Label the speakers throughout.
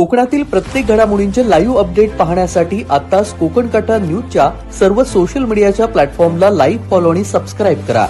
Speaker 1: कोकणातील प्रत्येक घडामोडींचे लाईव्ह अपडेट पाहण्यासाठी आताच कोकण कटा न्यूजच्या सर्व सोशल मीडियाच्या प्लॅटफॉर्मला लाईव्ह फॉलो आणि सबस्क्राईब करा.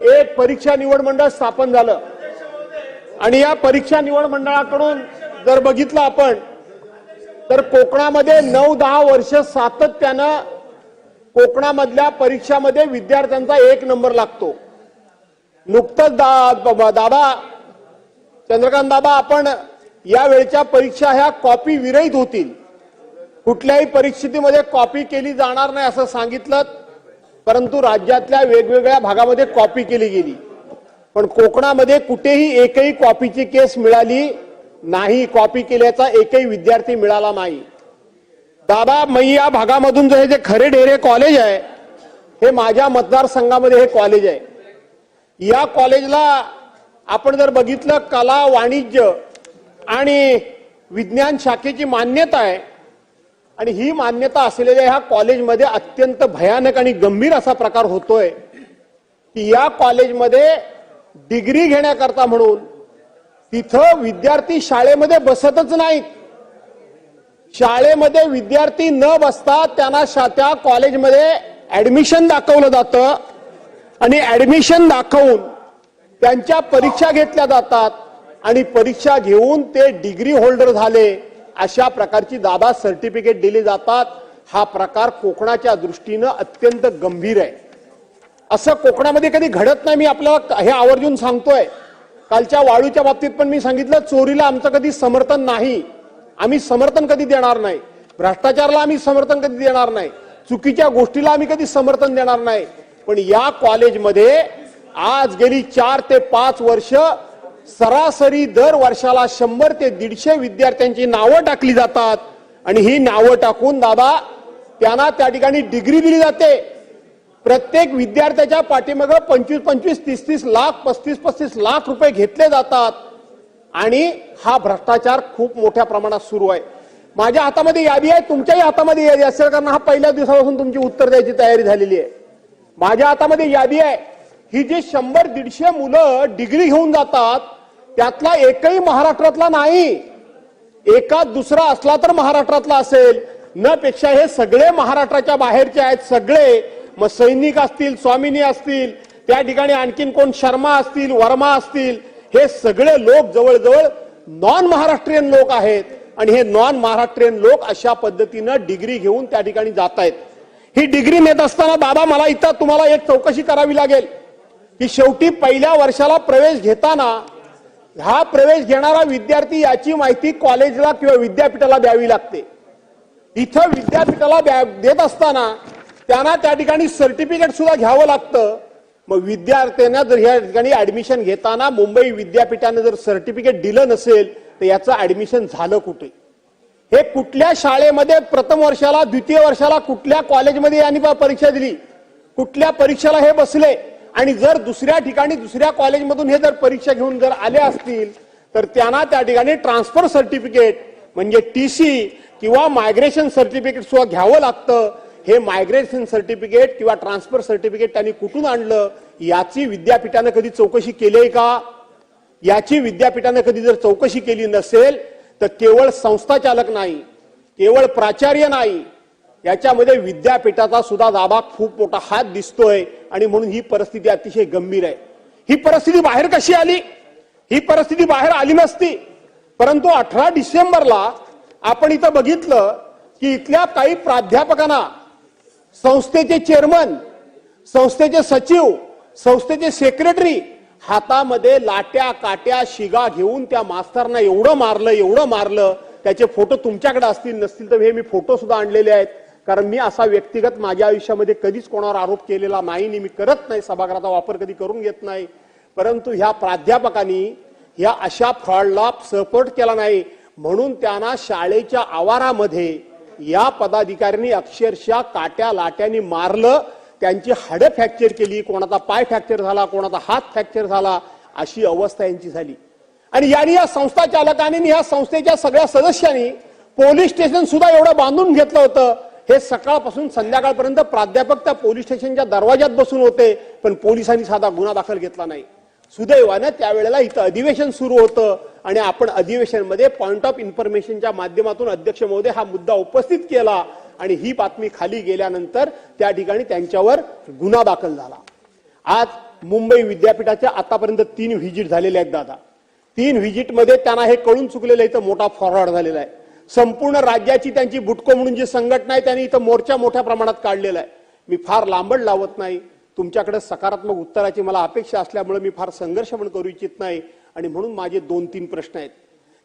Speaker 2: एक परीक्षा निवड मंडळ स्थापन झालं. आणि या परीक्षा निवड मंडळाकडून जर बघितलं आपण तर कोकणामध्ये नऊ दहा वर्ष सातत्यानं कोकणामधल्या परीक्षामध्ये विद्यार्थ्यांचा एक नंबर लागतो. नुकतंच दा, दादा चंद्रकांत दादा आपण या वेळच्या परीक्षा ह्या कॉपी विरहित होतील. कुठल्याही परिस्थितीमध्ये कॉपी केली जाणार नाही असं सांगितलं परंतु राज्यातल्या वेगवेगळ्या भागामध्ये कॉपी केली गेली. पण कोकणामध्ये कुठेही एकही कॉपीची केस मिळाली नाही कॉपी केल्याचा एकही विद्यार्थी मिळाला नाही. दादा मी या भागामधून जे जे खरे ढेरे कॉलेज आहे हे माझ्या मतदारसंघामध्ये हे कॉलेज आहे. या कॉलेजला आपण जर बघितलं कला वाणिज्य आणि विज्ञान शाखेची मान्यता आहे. आणि ही मान्यता असलेल्या ह्या कॉलेजमध्ये अत्यंत भयानक आणि गंभीर असा प्रकार होतोय की या कॉलेजमध्ये डिग्री घेण्याकरता म्हणून तिथं विद्यार्थी शाळेमध्ये बसतच नाहीत. शाळेमध्ये विद्यार्थी न बसता त्यांना शा- त्या कॉलेजमध्ये ऍडमिशन दाखवलं जातं. आणि ऍडमिशन दाखवून त्यांच्या परीक्षा घेतल्या जातात. आणि परीक्षा घेऊन ते डिग्री होल्डर झाले. अशा प्रकारची दादा सर्टिफिकेट दिली जातात. हा प्रकार कोकणाच्या दृष्टीनं अत्यंत गंभीर आहे. असं कोकणामध्ये कधी घडत नाही मी आपल्याला हे आवर्जून सांगतोय. कालच्या वाळूच्या बाबतीत पण मी सांगितलं चोरीला आमचं कधी समर्थन नाही. आम्ही समर्थन कधी देणार नाही. भ्रष्टाचाराला आम्ही समर्थन कधी देणार नाही. चुकीच्या गोष्टीला आम्ही कधी समर्थन देणार नाही. पण या कॉलेजमध्ये आज गेली चार ते पाच वर्ष सरासरी दर वर्षाला शंभर ते दीडशे विद्यार्थ्यांची नावं टाकली जातात. आणि ही नावं टाकून दादा त्यांना त्या ठिकाणी डिग्री दिली जाते. प्रत्येक विद्यार्थ्याच्या पाठीमागं पंचवीस पंचवीस तीस तीस लाख पस्तीस पस्तीस लाख रुपये घेतले जातात. आणि हा भ्रष्टाचार खूप मोठ्या प्रमाणात सुरू आहे. माझ्या हातामध्ये यादी आहे तुमच्याही हातामध्ये यादी असेल कारण हा पहिल्या दिवसापासून तुमची उत्तर द्यायची तयारी झालेली आहे. माझ्या हातामध्ये यादी आहे ही जी शंभर दीडशे मुलं डिग्री घेऊन जातात त्यातला एकही महाराष्ट्रातला नाही. एका दुसरा असला तर महाराष्ट्रातला असेल. न पेक्षा हे सगळे महाराष्ट्राच्या बाहेरचे आहेत सगळे. मग सैनिक असतील स्वामिनी असतील त्या ठिकाणी आणखीन कोण शर्मा असतील वर्मा असतील हे सगळे लोक जवळजवळ नॉन महाराष्ट्रीयन लोक आहेत. आणि हे नॉन महाराष्ट्रीयन लोक अशा पद्धतीनं डिग्री घेऊन त्या ठिकाणी जात आहेत ही डिग्री नेत असताना दादा मला इथं तुम्हाला एक चौकशी करावी लागेल. की शेवटी पहिल्या वर्षाला प्रवेश घेताना हा प्रवेश घेणारा विद्यार्थी याची माहिती कॉलेजला किंवा विद्यापीठाला द्यावी लागते. इथं विद्यापीठाला द्या- देत असताना त्यांना त्या ठिकाणी सर्टिफिकेट सुद्धा घ्यावं लागतं. मग विद्यार्थ्यांना जर या ठिकाणी ऍडमिशन घेताना मुंबई विद्यापीठाने जर सर्टिफिकेट दिलं नसेल तर याचं ऍडमिशन झालं कुठे? हे कुठल्या शाळेमध्ये प्रथम वर्षाला द्वितीय वर्षाला कुठल्या कॉलेजमध्ये यांनी परीक्षा दिली? कुठल्या परीक्षेला हे बसले? आणि जर दुसऱ्या ठिकाणी दुसऱ्या कॉलेजमधून हे जर परीक्षा घेऊन जर आले असतील तर त्यांना त्या ठिकाणी ट्रान्सफर सर्टिफिकेट म्हणजे टी सी किंवा मायग्रेशन सर्टिफिकेट सुद्धा घ्यावं लागतं. हे मायग्रेशन सर्टिफिकेट किंवा ट्रान्सफर सर्टिफिकेट त्यांनी कुठून आणलं? याची विद्यापीठानं कधी चौकशी केली आहे का? याची विद्यापीठानं कधी जर चौकशी केली नसेल तर केवळ संस्थाचालक नाही केवळ प्राचार्य नाही याच्यामध्ये विद्यापीठाचा सुद्धा दाबा खूप मोठा हात दिसतोय आणि म्हणून ही परिस्थिती अतिशय गंभीर आहे. ही परिस्थिती बाहेर कशी आली? ही परिस्थिती बाहेर आली नसती. परंतु अठरा डिसेंबरला आपण इथं बघितलं की इथल्या काही प्राध्यापकांना संस्थेचे चेअरमन संस्थेचे सचिव संस्थेचे सेक्रेटरी हातामध्ये लाट्या काट्या शिगा घेऊन त्या मास्तरना एवढं मारलं एवढं मारलं त्याचे फोटो तुमच्याकडे असतील नसतील तर हे मी फोटो सुद्धा आणलेले आहेत. कारण मी असा व्यक्तिगत माझ्या आयुष्यामध्ये कधीच कोणावर आरोप केलेला नाही आणि मी करत नाही सभागृहाचा वापर कधी करून घेत नाही. परंतु ह्या प्राध्यापकांनी ह्या अशा फ्रॉडला सपोर्ट केला नाही. म्हणून त्यांना शाळेच्या आवारामध्ये या पदाधिकाऱ्यांनी अक्षरशः काट्या लाट्याने मारलं. त्यांची हाडं फ्रॅक्चर केली कोणाचा पाय फ्रॅक्चर झाला कोणाचा हात फ्रॅक्चर झाला अशी अवस्था यांची झाली. आणि यांनी या संस्था चालकांनी या संस्थेच्या सगळ्या सदस्यांनी पोलीस स्टेशन सुद्धा एवढं बांधून घेतलं होतं. हे सकाळपासून संध्याकाळपर्यंत प्राध्यापक त्या पोलीस स्टेशनच्या दरवाज्यात बसून होते पण पोलिसांनी साधा गुन्हा दाखल घेतला नाही. सुदैवानं त्यावेळेला इथं अधिवेशन सुरू होतं आणि आपण अधिवेशनमध्ये पॉइंट ऑफ इन्फॉर्मेशनच्या माध्यमातून अध्यक्ष महोदय हा मुद्दा उपस्थित केला आणि ही बातमी खाली गेल्यानंतर त्या ठिकाणी त्यांच्यावर गुन्हा दाखल झाला. आज मुंबई विद्यापीठाच्या आतापर्यंत तीन व्हिजिट झालेल्या आहेत दादा. तीन व्हिजिटमध्ये त्यांना हे कळून चुकलेलं इथं मोठा फॉरवर्ड झालेला आहे. संपूर्ण राज्याची त्यांची बुटको म्हणून जी संघटना आहे त्यांनी इथं मोर्चा मोठ्या प्रमाणात काढलेला आहे. मी फार लांबड लावत नाही. तुमच्याकडे सकारात्मक उत्तराची मला अपेक्षा असल्यामुळे मी फार संघर्ष पण करू इच्छित नाही. आणि म्हणून माझे दोन तीन प्रश्न आहेत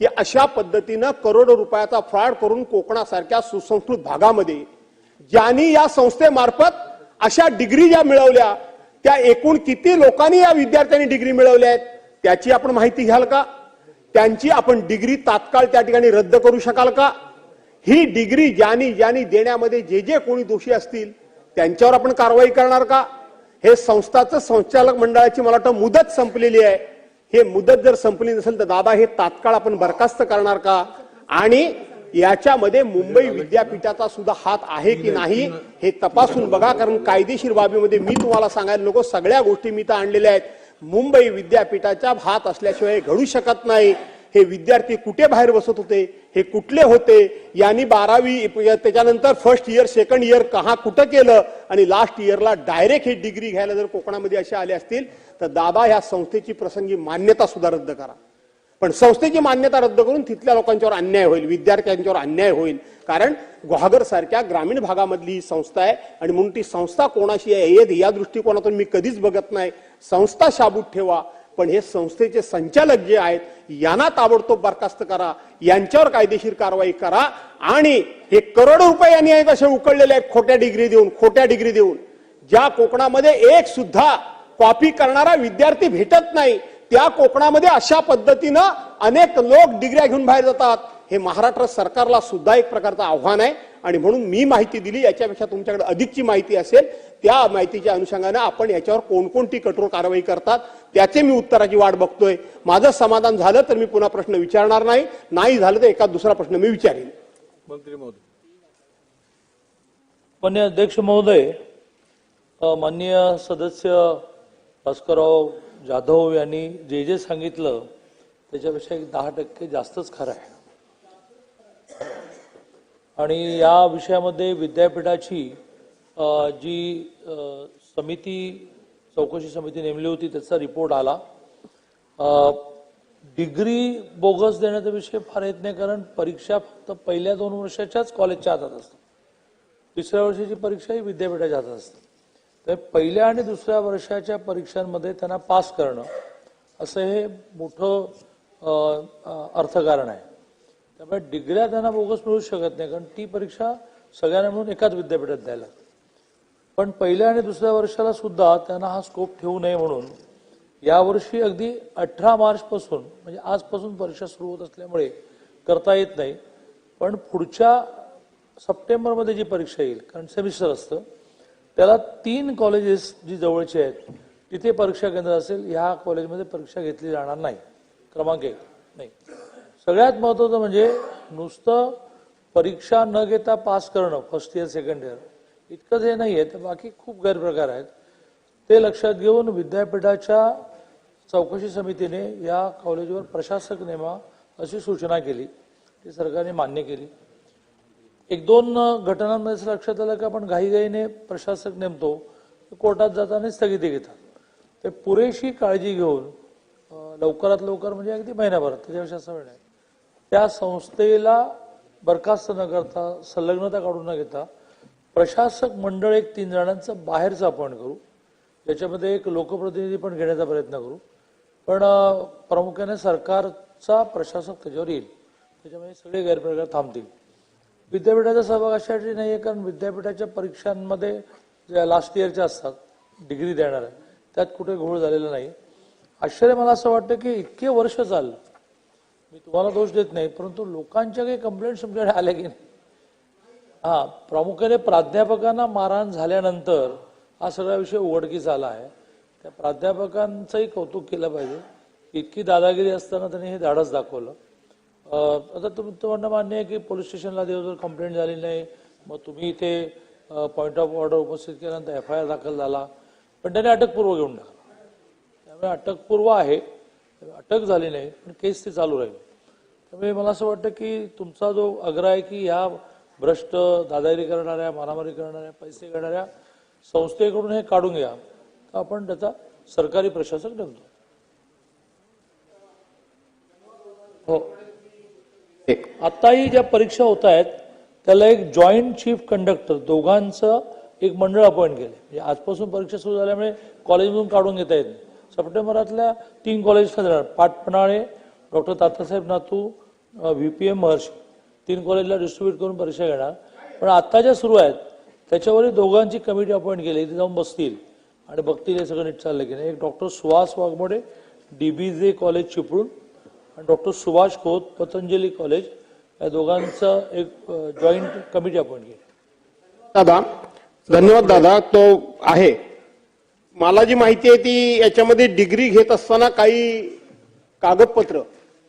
Speaker 2: की अशा पद्धतीनं करोडो रुपयाचा फ्रॉड करून कोकणासारख्या सुसंस्कृत भागामध्ये ज्यांनी या संस्थेमार्फत अशा डिग्री ज्या मिळवल्या त्या एकूण किती लोकांनी या विद्यार्थ्यांनी डिग्री मिळवल्या आहेत त्याची आपण माहिती घ्याल का? त्यांची आपण डिग्री तात्काळ त्या ठिकाणी रद्द करू शकाल का? ही डिग्री ज्यानी ज्यांनी देण्यामध्ये जे जे कोणी दोषी असतील त्यांच्यावर आपण कारवाई करणार का? हे संस्थाचं संचालक मंडळाची मला वाटतं मुदत संपलेली आहे. हे मुदत जर संपली नसेल तर दादा हे तात्काळ आपण बरखास्त करणार का? आणि याच्यामध्ये मुंबई विद्यापीठाचा सुद्धा हात आहे की नाही हे तपासून बघा. कारण कायदेशीर बाबीमध्ये मी तुम्हाला सांगायला नको. सगळ्या गोष्टी मी तर आणलेल्या आहेत. मुंबई विद्यापीठाच्या हात असल्याशिवाय घडू शकत नाही. हे विद्यार्थी कुठे बाहेर बसत होते? हे कुठले होते? यांनी बारावी त्याच्यानंतर फर्स्ट इयर सेकंड इयर कहा कुठं केलं? आणि लास्ट इयरला डायरेक्ट हे डिग्री घ्यायला जर कोकणामध्ये असे आले असतील तर दादा ह्या संस्थेची प्रसंगी मान्यता सुद्धा रद्द करा. पण संस्थेची मान्यता रद्द करून तिथल्या लोकांच्यावर अन्याय होईल विद्यार्थ्यांच्यावर अन्याय होईल. कारण गुहागर सारख्या ग्रामीण भागामधली ही संस्था आहे आणि म्हणून ती संस्था कोणाशी आहे या दृष्टिकोनातून मी कधीच बघत नाही. संस्था शाबूत ठेवा पण हे संस्थेचे संचालक जे आहेत यांना ताबडतोब बरखास्त करा यांच्यावर कायदेशीर कारवाई करा आणि हे करोडो रुपये यांनी आहेत असे उकळलेले आहेत खोट्या डिग्री देऊन खोट्या डिग्री देऊन. ज्या कोकणामध्ये एक सुद्धा कॉपी करणारा विद्यार्थी भेटत नाही त्या कोकणामध्ये अशा पद्धतीनं अनेक लोक डिग्र्या घेऊन बाहेर जातात. हे महाराष्ट्र सरकारला सुद्धा एक प्रकारचं आव्हान आहे. आणि म्हणून मी माहिती दिली याच्यापेक्षा तुमच्याकडे अधिकची माहिती असेल त्या माहितीच्या अनुषंगाने आपण याच्यावर कोणकोणती कठोर कारवाई करतात त्याचे मी उत्तराची वाट बघतोय. माझं समाधान झालं तर मी पुन्हा प्रश्न विचारणार नाही. नाही झालं तर एका दुसरा प्रश्न मी विचारेन.
Speaker 3: मंत्री महोदय.
Speaker 4: मान्य अध्यक्ष महोदय माननीय सदस्य भास्करराव जाधव यांनी जे जे सांगितलं त्याच्यापेक्षा एक दहा टक्के जास्तच खरं आहे. आणि या विषयामध्ये विद्यापीठाची जी समिती चौकशी समिती नेमली होती त्याचा रिपोर्ट आला. डिग्री बोगस देण्याचा विषय फार येत नाही कारण परीक्षा फक्त पहिल्या दोन वर्षाच्याच कॉलेजच्या हातात असतात. तिसऱ्या वर्षाची परीक्षा ही विद्यापीठाच्या हातात असते. तर पहिल्या आणि दुसऱ्या वर्षाच्या परीक्षांमध्ये त्यांना पास करणं असं हे मोठं अर्थकारण आहे. त्यामुळे डिग्र्या त्यांना बोगस मिळू शकत नाही कारण ती परीक्षा सगळ्यांना मिळून एकाच विद्यापीठात द्यायला लागते. पण पहिल्या आणि दुसऱ्या वर्षाला सुद्धा त्यांना हा स्कोप ठेवू नये म्हणून यावर्षी अगदी अठरा मार्चपासून म्हणजे आजपासून परीक्षा सुरू होत असल्यामुळे करता येत नाही. पण पुढच्या सप्टेंबरमध्ये जी परीक्षा येईल कारण सेमिस्टर असतं त्याला तीन कॉलेजेस जी जवळची आहेत तिथे परीक्षा केंद्र असेल ह्या कॉलेजमध्ये परीक्षा घेतली जाणार नाही. क्रमांक एक. नाही. सगळ्यात महत्वाचं म्हणजे नुसतं परीक्षा न घेता पास करणं फर्स्ट इयर सेकंड इयर इतकंच हे नाही आहे तर बाकी खूप गैरप्रकार आहेत. ते लक्षात घेऊन विद्यापीठाच्या चौकशी समितीने या कॉलेजवर प्रशासक नेमा अशी सूचना केली. ती सरकारने मान्य केली. एक दोन घटनांमध्ये असं लक्षात आलं की आपण घाईघाईने प्रशासक नेमतो कोर्टात जाताना स्थगिती घेतात. ते पुरेशी काळजी घेऊन लवकरात लवकर म्हणजे अगदी महिन्याभरात त्याच्यापेक्षा असा वेळ नाही त्या संस्थेला बरखास्त न करता संलग्नता काढून न घेता प्रशासक मंडळ एक तीन जणांचं बाहेरचं अपॉइंट करू ज्याच्यामध्ये एक लोकप्रतिनिधी पण घेण्याचा प्रयत्न करू. पण प्रामुख्याने सरकारचा प्रशासक त्याच्यावर येईल. त्याच्यामुळे सगळे गैरप्रकार थांबतील. विद्यापीठाचा सहभाग अशासाठी नाही आहे कारण विद्यापीठाच्या परीक्षांमध्ये ज्या लास्ट इयरच्या असतात डिग्री देणाऱ्या त्यात कुठे घोळ झालेला नाही. आश्चर्य मला असं वाटतं की इतके वर्ष चाललं. मी तुम्हाला दोष देत नाही परंतु लोकांच्या काही कंप्लेंट्स तुमच्याकडे आल्या की नाही? हां प्रामुख्याने प्राध्यापकांना मारहाण झाल्यानंतर हा सगळा विषय उघडकीस आला आहे. त्या प्राध्यापकांचंही कौतुक केलं पाहिजे. इतकी दादागिरी असताना त्यांनी हे धाडस दाखवलं. आता तुमचं म्हणणं मान्य आहे की पोलीस स्टेशनला दिवसभर कंप्लेंट झाली नाही. मग तुम्ही इथे पॉईंट ऑफ ऑर्डर उपस्थित केल्यानंतर एफ आय आर दाखल झाला. पण त्याने अटकपूर्व घेऊन टाकला. त्यामुळे अटकपूर्व आहे. अटक झाली नाही पण केस ती चालू राहील. त्यामुळे मला असं वाटतं की तुमचा जो आग्रह आहे की ह्या भ्रष्ट दादागिरी करणाऱ्या मारामारी करणाऱ्या पैसे घेणाऱ्या संस्थेकडून हे काढून घ्या. तर आपण त्याचा सरकारी प्रशासक नेमतो हो. आताही ज्या परीक्षा होत आहेत त्याला एक जॉईंट चीफ कंडक्टर दोघांचं एक मंडळ अपॉइंट केलं म्हणजे आजपासून परीक्षा सुरू झाल्यामुळे कॉलेजमधून काढून घेता येत नाही. सप्टेंबरातल्या तीन कॉलेज जाणार. पाटपणाळे डॉक्टर तातासाहेब नातू व्ही पी एम महर्षी. तीन कॉलेजला डिस्ट्रीब्यूट करून परीक्षा घेणार. पण आत्ता ज्या सुरू आहेत त्याच्यावरही दोघांची कमिटी अपॉइंट केली. इथे जाऊन बसतील. आणि बघतील हे सगळं नीट चाललं की नाही. एक doctor Suhas Waghmode D B J college Chiplun आणि डॉक्टर सुभाष खोत पतंजली कॉलेज या दोघांचं एक जॉईंट कमिटी अपॉइंट केली.
Speaker 2: दादा धन्यवाद दादा तो आहे. मला जी माहिती आहे ती याच्यामध्ये डिग्री घेत असताना काही कागदपत्र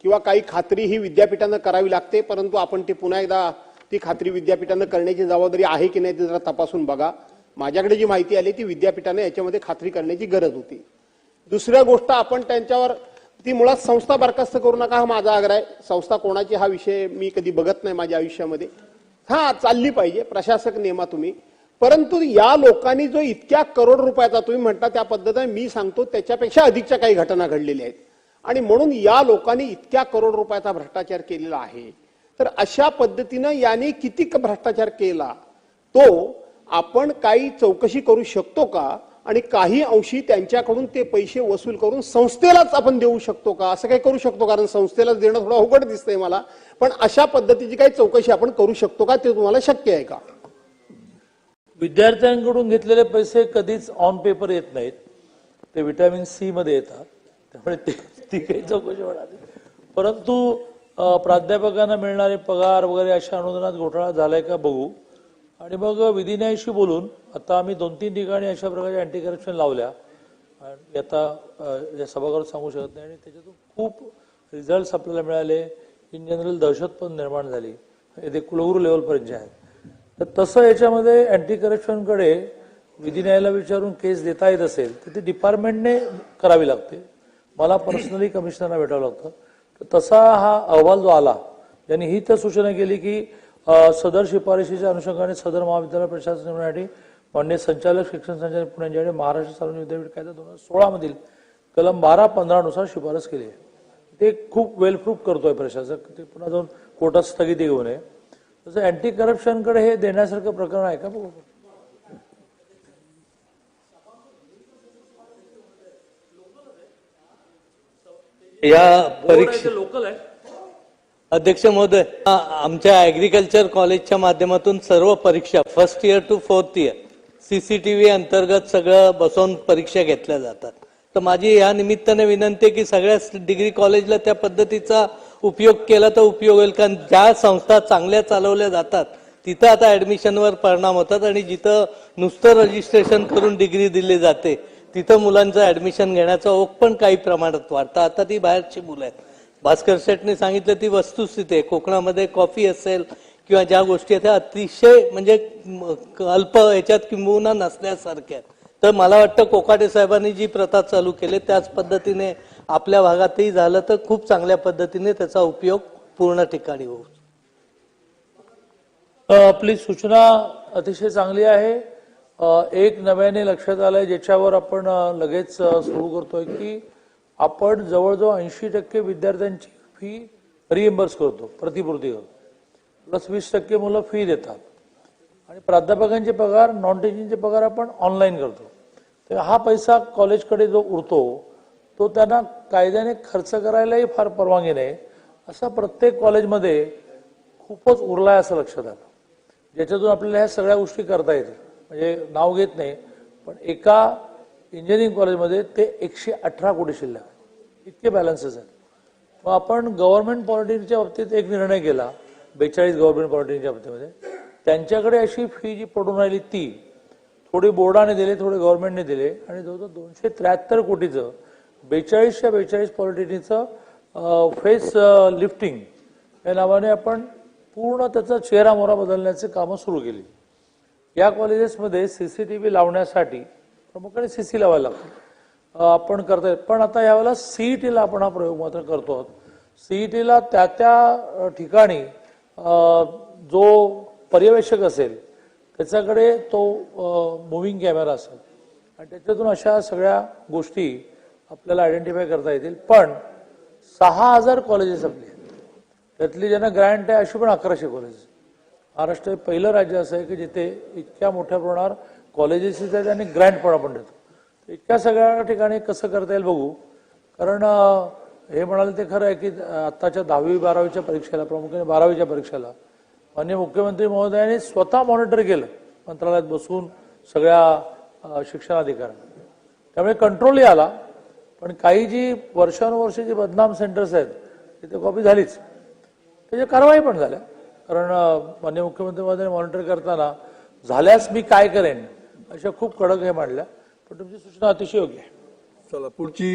Speaker 2: किंवा काही खात्री ही विद्यापीठानं करावी लागते परंतु आपण ते पुन्हा एकदा ती खात्री विद्यापीठानं करण्याची जबाबदारी आहे की नाही ते जरा तपासून बघा. माझ्याकडे जी माहिती आली ती विद्यापीठाने याच्यामध्ये खात्री करण्याची गरज होती. दुसऱ्या गोष्ट आपण त्यांच्यावर ती मुळात संस्था बरखास्त करू नका हा माझा आग्रह आहे. संस्था कोणाची हा विषय मी कधी बघत नाही माझ्या आयुष्यामध्ये. हा चालली पाहिजे प्रशासक नेमा तुम्ही. परंतु या लोकांनी जो इतक्या करोड रुपयाचा तुम्ही म्हणता त्या पद्धतीने मी सांगतो त्याच्यापेक्षा अधिकच्या काही घटना घडलेल्या आहेत. आणि म्हणून या लोकांनी इतक्या करोड रुपयाचा भ्रष्टाचार केलेला आहे. तर अशा पद्धतीनं यांनी किती भ्रष्टाचार केला? तो आपण काही चौकशी करू शकतो का? आणि काही अंशी त्यांच्याकडून ते पैसे वसूल करून संस्थेलाच आपण देऊ शकतो का? असं काही करू शकतो कारण संस्थेलाच देणं थोडं अवघड दिसतंय मला. पण अशा पद्धतीची काही चौकशी आपण करू शकतो का? ते तुम्हाला शक्य आहे का?
Speaker 4: विद्यार्थ्यांकडून घेतलेले पैसे कधीच ऑन पेपर येत नाहीत. ते विटॅमिन सी मध्ये येतात. त्यामुळे ते ती काही चौकशी होणार परंतु प्राध्यापकांना मिळणारे पगार वगैरे अशा अनुदानात घोटाळा झालाय का? बघू. आणि मग विधी न्यायाशी बोलून आता आम्ही दोन तीन ठिकाणी अशा प्रकारे अँटी करप्शन लावल्या. आणि आता या सभागृहात सांगू शकत नाही. आणि त्याच्यातून खूप रिझल्ट आपल्याला मिळाले. इन जनरल दहशत पण निर्माण झाली. ते कुलगुरू लेवलपर्यंत आहेत. तर तसं याच्यामध्ये अँटी करप्शनकडे विधी न्यायाला विचारून केस देता येत असेल तर ती डिपार्टमेंटने करावी लागते. मला पर्सनली कमिशनरला भेटावं लागतं. तर तसा हा अहवाल जो आला त्यांनी ही तर सूचना केली की सदर शिफारशीच्या अनुषंगाने सदर महाविद्यालय प्रशासन नेमण्यासाठी मान्य संचालक शिक्षण संचालक पुणे यांच्याकडे महाराष्ट्र सार्वजनिक विद्यापीठ कायदा दोन हजार सोळा मधील कलम बारा पंधरा नुसार शिफारस केली आहे. ते खूप वेल प्रूफ करतोय प्रशासक. ते पुन्हा जाऊन कोर्टात स्थगिती घेऊ नये तसं अँटी करप्शनकडे हे देण्यासारखं प्रकरण आहे का बघू?
Speaker 3: या परीक्षा
Speaker 4: लोकल आहे.
Speaker 3: अध्यक्ष महोदय आमच्या ऍग्रिकल्चर कॉलेजच्या माध्यमातून सर्व परीक्षा first year to fourth year CCTV अंतर्गत सगळं बसवून परीक्षा घेतल्या जातात. तर माझी या निमित्ताने विनंती आहे की सगळ्या डिग्री कॉलेजला त्या पद्धतीचा उपयोग केला तर उपयोग होईल कारण ज्या संस्था चांगल्या चालवल्या जातात तिथं आता ऍडमिशनवर परिणाम होतात आणि जिथं नुसतं रजिस्ट्रेशन करून डिग्री दिली जाते तिथं मुलांचं ऍडमिशन घेण्याचा ओघ पण काही प्रमाणात वाढतं. आता ती बाहेरची मुलं आहेत. भास्कर शेटने सांगितलं ती वस्तुस्थिती आहे. कोकणामध्ये कॉफी असेल किंवा ज्या गोष्टी आहेत त्या अतिशय म्हणजे अल्प याच्यात किंबहुना नसल्यासारख्या आहेत. तर मला वाटतं कोकाटे साहेबांनी जी प्रथा चालू केली त्याच पद्धतीने आपल्या भागातही झालं तर खूप चांगल्या पद्धतीने त्याचा उपयोग पूर्ण ठिकाणी होऊ.
Speaker 4: आपली सूचना अतिशय चांगली आहे. एक नव्याने लक्षात आलंय ज्याच्यावर आपण लगेच सुरू करतोय की आपण जवळजवळ ऐंशी टक्के विद्यार्थ्यांची फी रिएम्बर्स करतो प्रतिपूर्ती करतो. प्लस वीस टक्के मुलं फी देतात. आणि प्राध्यापकांचे पगार नॉन टीचिंगचे पगार आपण ऑनलाईन करतो. तर हा पैसा कॉलेजकडे जो उरतो तो त्यांना कायद्याने खर्च करायलाही फार परवानगी नाही. असा प्रत्येक कॉलेजमध्ये खूपच उरला आहे असं लक्षात आलं. ज्याच्यातून आपल्याला ह्या सगळ्या गोष्टी करता येतील. म्हणजे नाव घेत नाही पण एका इंजिनिअरिंग कॉलेजमध्ये ते एकशे अठरा कोटी शिल्लक इतके बॅलन्सेस आहेत. मग आपण गव्हर्नमेंट पॉलिटिक्सच्या बाबतीत एक निर्णय केला बेचाळीस गव्हर्नमेंट पॉलिटिक्सच्या बाबतीमध्ये. त्यांच्याकडे अशी फी जी पडून राहिली ती थोडी बोर्डाने दिले थोडे गव्हर्नमेंटने दिले आणि जवळजवळ दोनशे त्र्याहत्तर कोटीचं बेचाळीसच्या बेचाळीस पॉलिटीचं फेस लिफ्टिंग या नावाने आपण पूर्ण त्याचा चेहरा मोहरा बदलण्याचे कामं सुरू केली. या कॉलेजेसमध्ये सी सी टी व्ही लावण्यासाठी प्रामुख्याने सी लावायला लागतो. आपण करता येत पण आता यावेळेला सीईटीला आपण हा प्रयोग मात्र करतो आहोत. सीईटीला त्या त्या ठिकाणी जो पर्यवेक्षक असेल त्याच्याकडे तो मुव्हिंग कॅमेरा असेल. आणि त्याच्यातून अशा सगळ्या गोष्टी आपल्याला आयडेंटिफाय करता येतील. पण सहा हजार कॉलेजेस आपली आहेत. त्यातली ज्यांना ग्रँट आहे अशी पण अकराशे कॉलेज महाराष्ट्र हे पहिलं राज्य असं आहे की जिथे इतक्या मोठ्या प्रमाणावर कॉलेजेस आहेत आणि ग्रँट पण आपण देतो. इतक्या सगळ्या ठिकाणी कसं करता येईल बघू. कारण हे म्हणाले ते खरं आहे की आत्ताच्या दहावी बारावीच्या परीक्षेला प्रामुख्याने बारावीच्या परीक्षेला माननीय मुख्यमंत्री महोदयांनी स्वतः मॉनिटर केलं मंत्रालयात बसून सगळ्या शिक्षणाधिकाऱ्यांना. त्यामुळे कंट्रोलही आला पण काही जी वर्षानुवर्षे जी बदनाम सेंटर्स आहेत तिथे कॉपी झालीच. त्याच्या कारवाई पण झाल्या. कारण माननीय मुख्यमंत्री महोदयांनी मॉनिटर करताना झाल्यास मी काय करेन अशा खूप कडक हे मांडल्या. पण तुमची सूचना अतिशय योग्य आहे
Speaker 5: चला पुढची